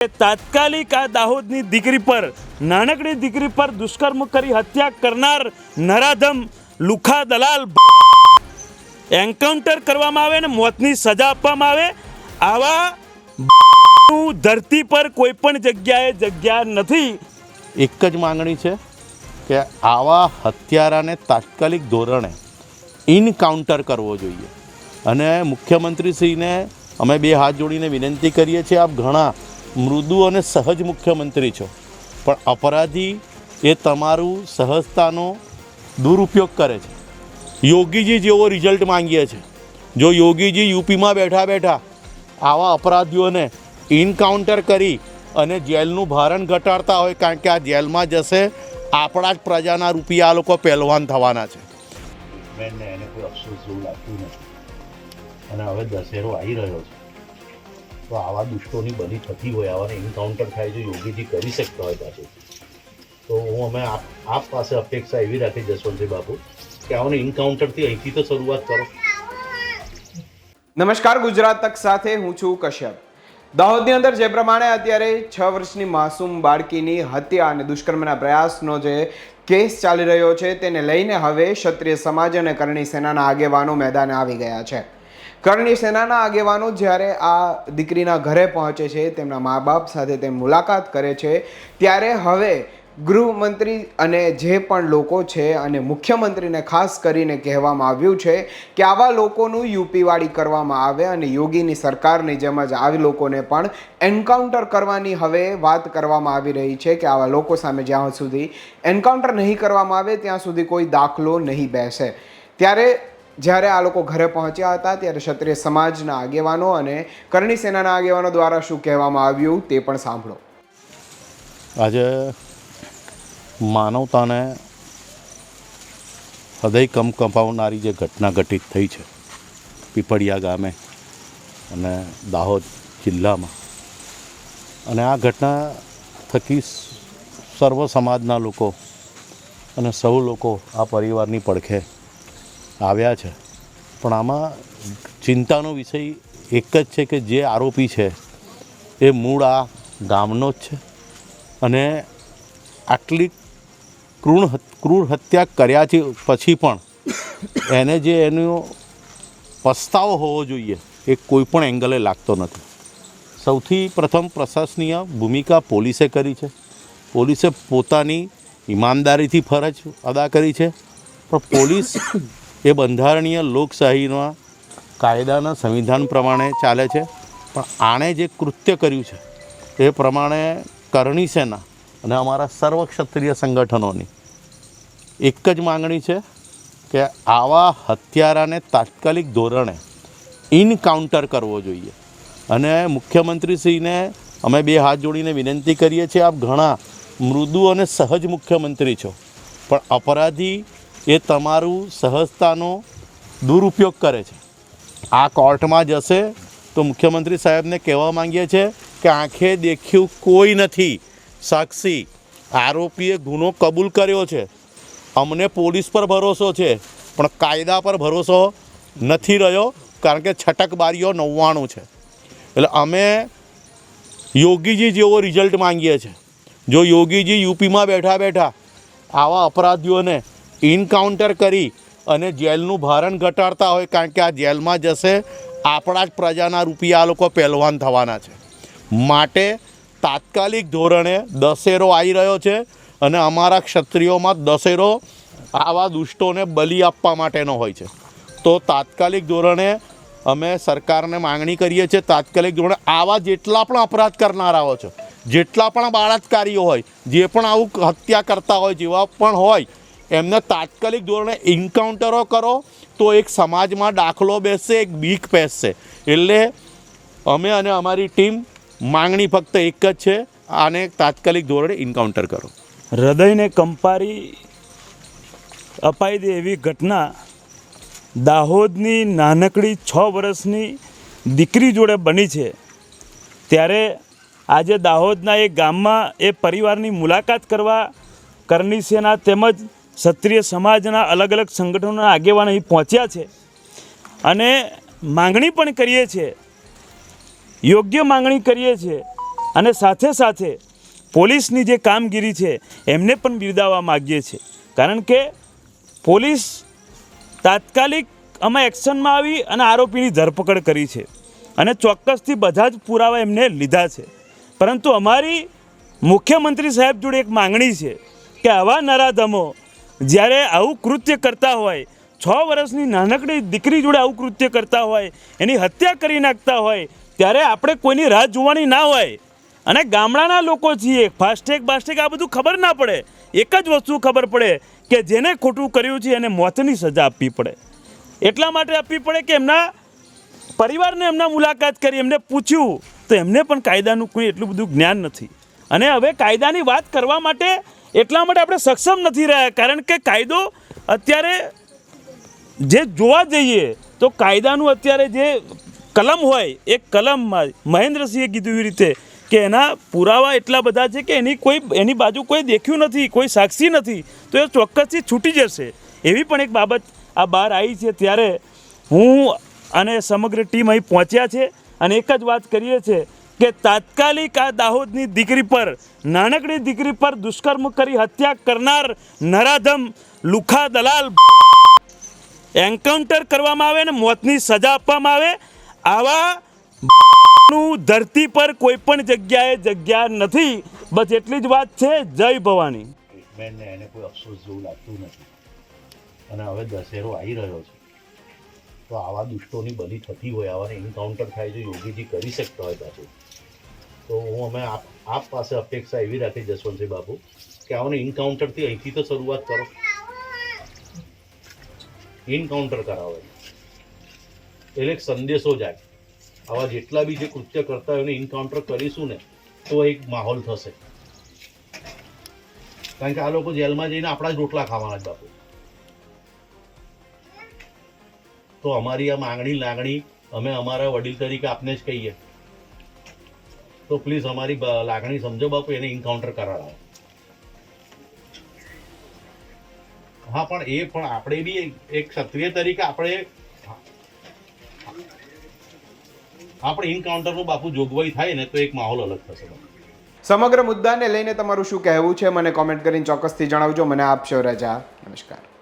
તાત્કાલિક આ દાહોદની દીકરી પર, નાનકડી દીકરી પર દુષ્કર્મ કરી હત્યા કરનાર નરાધમ લુખા દલાલ એન્કાઉન્ટર કરવામાં આવે અને મોતની સજા આપવામાં આવે, આવા નું ધરતી પર કોઈ પણ જગ્યાએ જગ્યા નથી. એક જ માંગણી છે કે આવા હત્યારાને તાત્કાલિક ધોરણે ઇનકાઉન્ટર કરવો જોઈએ. અને મુખ્યમંત્રીશ્રીને અમે બે હાથ જોડીને વિનંતી કરીએ છીએ, આપ ઘણા મૃદુ અને સહજ મુખ્યમંત્રી છો. પણ અપરાધી એ તમારું સહજતાનો દુરુપયોગ કરે છે. યોગીજી જેવો રિઝલ્ટ માંગીએ છીએ જો યોગીજી યુપીમાં બેઠા બેઠા આવા અપરાધીઓને ઇનકાઉન્ટર કરી અને જેલનું ભારણ ઘટાડતા હોય કારણ કે આ જેલમાં જશે, આપણા જ પ્રજાના રૂપિયા આ લોકો પહેલવાન થવાના છે. અને હવે દશેરો આવી રહ્યો છે. તો આવા દુષ્ટોની બલી થતી હોય, આવાને એન્કાઉન્ટર થાય જો યોગીજી કરી શકતા હોય પાછું. તો હું અમે આપ આપ પાસે અપેક્ષા એવી રાખી જશવંતભાઈ બાપુ કે આવાને એન્કાઉન્ટરથી અહીંથી તો શરૂઆત કરો. નમસ્કાર ગુજરાત તક સાથે હું છું કશ્યપ. દાહોદની અંદર જે પ્રમાણે અત્યારે છ વર્ષની માસૂમ બાળકીની હત્યા અને દુષ્કર્મના પ્રયાસનો જે કેસ ચાલી રહ્યો છે, તેને લઈને હવે ક્ષત્રિય સમાજ અને કરણી સેનાના આગેવાનો મેદાને આવી ગયા છે. કરણી સેનાના આગેવાનો જ્યારે આ દીકરીના ઘરે પહોંચે છે, તેમના મા બાપ સાથે તે મુલાકાત કરે છે, ત્યારે હવે ગૃહમંત્રી અને જે પણ લોકો છે અને મુખ્યમંત્રીને ખાસ કરીને કહેવામાં આવ્યું છે કે આવા લોકોનું યુપીવાળી કરવામાં આવે અને યોગીની સરકારની જેમ જ આવી લોકોને પણ એન્કાઉન્ટર કરવાની હવે વાત કરવામાં આવી રહી છે કે આવા લોકો સામે જ્યાં સુધી એન્કાઉન્ટર નહીં કરવામાં આવે, ત્યાં સુધી કોઈ દાખલો નહીં બેસે. ત્યારે જ્યારે આ લોકો ઘરે પહોંચ્યા હતા, ત્યારે ક્ષત્રિય સમાજના આગેવાનો અને કરણી સેનાના આગેવાનો દ્વારા શું કહેવામાં આવ્યું તે પણ સાંભળો. આજે માનવતાને હૃદય કમ કંપાવનારી જે ઘટના ઘટિત થઈ છે, પીપળિયા ગામે અને દાહોદ જિલ્લામાં. અને આ ઘટના થકી સર્વ સમાજના લોકો અને સૌ લોકો આ પરિવારની પડખે આવ્યા છે. પણ આમાં ચિંતાનો વિષય એક જ છે કે જે આરોપી છે, એ મૂળ આ ગામનો જ છે. અને આટલી ક્રૂણ ક્રૂર હત્યા કર્યા છે, પછી પણ એને જે એનો પસ્તાવો હોવો જોઈએ, એ કોઈ પણ એંગલે લાગતો નથી. સૌથી પ્રથમ પ્રશાસનીય ભૂમિકા પોલીસે કરી છે. પોલીસે પોતાની ઈમાનદારીથી ફરજ અદા કરી છે. પણ પોલીસ એ બંધારણીય લોકશાહીના કાયદાના સંવિધાન પ્રમાણે ચાલે છે. પણ આણે જે કૃત્ય કર્યું છે, એ પ્રમાણે કરણી સેના અને અમારા સર્વ ક્ષત્રિય સંગઠનોની એક જ માંગણી છે કે આવા હત્યારાને તાત્કાલિક ધોરણે ઇનકાઉન્ટર કરવો જોઈએ. અને મુખ્યમંત્રીશ્રીને અમે બે હાથ જોડીને વિનંતી કરીએ છીએ, આપ ઘણા મૃદુ અને સહજ મુખ્યમંત્રી છો, પણ અપરાધી એ તમારું સહજતાનો દુરુપયોગ કરે છે. આ કોર્ટમાં જશે તો મુખ્યમંત્રી સાહેબને કહેવા માંગીએ છીએ કે આંખે દેખ્યું કોઈ નથી. સાક્ષી, આરોપીએ ગુનો કબૂલ કર્યો છે. અમને પોલીસ પર ભરોસો છે, પણ કાયદા પર ભરોસો નથી રહ્યો કારણ કે છટકબારીઓ નવ્વાણું છે. એટલે અમે યોગીજી જેવો રિઝલ્ટ માંગીએ છીએ. જો યોગીજી યુપીમાં બેઠા બેઠા આવા અપરાધીઓને ઇનકાઉન્ટર કરી અને જેલનું ભારણ ઘટાડતા હોય, કારણ કે આ જેલમાં જશે, આપણા જ પ્રજાના રૂપિયા આ લોકો પહેલવાન થવાના છે. માટે તાત્કાલિક ધોરણે દશેરો આવી રહ્યો છે અને અમારા ક્ષત્રિયોમાં દશેરો આવા દુષ્ટોને બલી આપવા માટેનો હોય છે. તો તાત્કાલિક ધોરણે અમે સરકારને માંગણી કરીએ છીએ, તાત્કાલિક ધોરણે આવા જેટલા પણ અપરાધ કરનારાઓ છે, જેટલા પણ બાળાત્કારીઓ હોય, જે પણ આવું હત્યા કરતા હોય, જેવા પણ હોય એમને તાત્કાલિક ધોરણે એન્કાઉન્ટરો કરો તો એક સમાજમાં દાખલો બેસશે, એક બીક બેસશે એટલે અમે અને અમારી ટીમ માંગણી ફક્ત એક જ છે, આને તાત્કાલિક ધોરણે એન્કાઉન્ટર કરો. હૃદયને કંપારી અપાઈ દે એવી ઘટના દાહોદની નાનકડી છ વર્ષની દીકરી જોડે બની છે. ત્યારે આજે દાહોદના એ ગામમાં એ પરિવારની મુલાકાત કરવા કરણી સેના તેમજ ક્ષત્રિય સમાજના અલગ અલગ સંગઠનોના આગેવાનો અહીં પહોંચ્યા છે અને માંગણી પણ કરીએ છીએ, યોગ્ય માંગણી કરીએ છીએ અને સાથે સાથે પોલીસની જે કામગીરી છે એમને પણ બિરદાવવા માગીએ છીએ. કારણ કે પોલીસ તાત્કાલિક અમે એક્શનમાં આવી અને આરોપીની ધરપકડ કરી છે અને ચોક્કસથી બધા જ પુરાવા એમને લીધા છે. પરંતુ અમારી મુખ્યમંત્રી સાહેબ જોડે એક માંગણી છે કે આવા નરાધમો જ્યારે આવું કૃત્ય કરતા હોય, છ વર્ષની નાનકડી દીકરી જોડે આવું કૃત્ય કરતા હોય, એની હત્યા કરી નાખતા હોય, ત્યારે આપણે કોઈની રાહ જોવાની ના હોય. અને ગામડાના લોકો છીએ, ફાસ્ટેગ બાસ્ટેગ આ બધું ખબર ના પડે. એક જ વસ્તુ ખબર પડે કે જેને ખોટું કર્યું છે એને મોતની સજા આપવી પડે. એટલા માટે આપવી પડે કે એમના પરિવારને એમના મુલાકાત કરી, એમને પૂછ્યું, તો એમને પણ કાયદાનું કોઈ એટલું બધું જ્ઞાન નથી. અને હવે કાયદાની વાત કરવા માટે એટલા માટે આપણે સક્ષમ નથી રહ્યા. કારણ કે કાયદો અત્યારે જે જોવા જઈએ, તો કાયદાનું અત્યારે જે કલમ હોય, એ કલમમાં મહેન્દ્રસિંહે કીધું એવી રીતે કે એના પુરાવા એટલા બધા છે કે એની કોઈ, એની બાજુ કોઈ દેખ્યું નથી, કોઈ સાક્ષી નથી, તો એ ચોક્કસથી છૂટી જશે. એવી પણ એક બાબત આ બહાર આવી છે. ત્યારે હું અને સમગ્ર ટીમ અહીં પહોંચ્યા છે અને એક જ વાત કરીએ છીએ. કે તાત્કાલિક આ દાહોદની દીકરી પર, નાનકડી દીકરી પર દુષ્કર્મ કરી હત્યા કરનાર નરાધમ લુખા દલાલ એન્કાઉન્ટર કરવામાં આવે અને મોતની સજા આપવામાં આવે, આવા ધરતી પર કોઈ પણ જગ્યાએ જગ્યા નથી. બસ એટલી જ વાત છે. જય ભવાની. ટ્રીટમેન્ટને એને કોઈ અફસોસ જેવું લાગતું નથી. અને હવે દશેરો આવી રહ્યો છે. તો આવા દુષ્ટોની બલી થતી હોય, આવાને એન્કાઉન્ટર થાય જો યોગીજી કરી શકતા હોય પાછું. તો હું અમે આપ આપ પાસે અપેક્ષા એવી રાખી જસવંતસિંહ બાબુ કે આવને એન્કાઉન્ટરથી અહીંથી તો શરૂઆત કરો. એન્કાઉન્ટર કરાવો. એટલે એક સંદેશો જાય. આવા જેટલા બી જે કૃત્ય કરતા હોય એને એન્કાઉન્ટર કરીશું ને, તો એક માહોલ થશે. કારણ કે આ લોકો જેલમાં જઈને આપણા જ રોટલા ખાવાના જ બાપુ. તો અમારી આ માંગણી લાગણી અમે અમારા વડીલ તરીકે આપને જ કહીએ. તો પ્લીઝ અમારી લાગણી સમજો બાપુ, એને ઇન્કાઉન્ટર કરાવો. હા, પણ એ, પણ આપણે બી એક- ક્ષત્રિય તરીકે આપણે આપણે ઇન્કાઉન્ટરનું બાપુ જોગવાઈ થાય ને તો એક માહોલ અલગ થશે સમગ્ર મુદ્દાને લઈને તમારું શું કહેવું છે? મને કોમેન્ટ કરીને ચોક્કસથી જણાવજો. મને આપશો રજા. નમસ્કાર.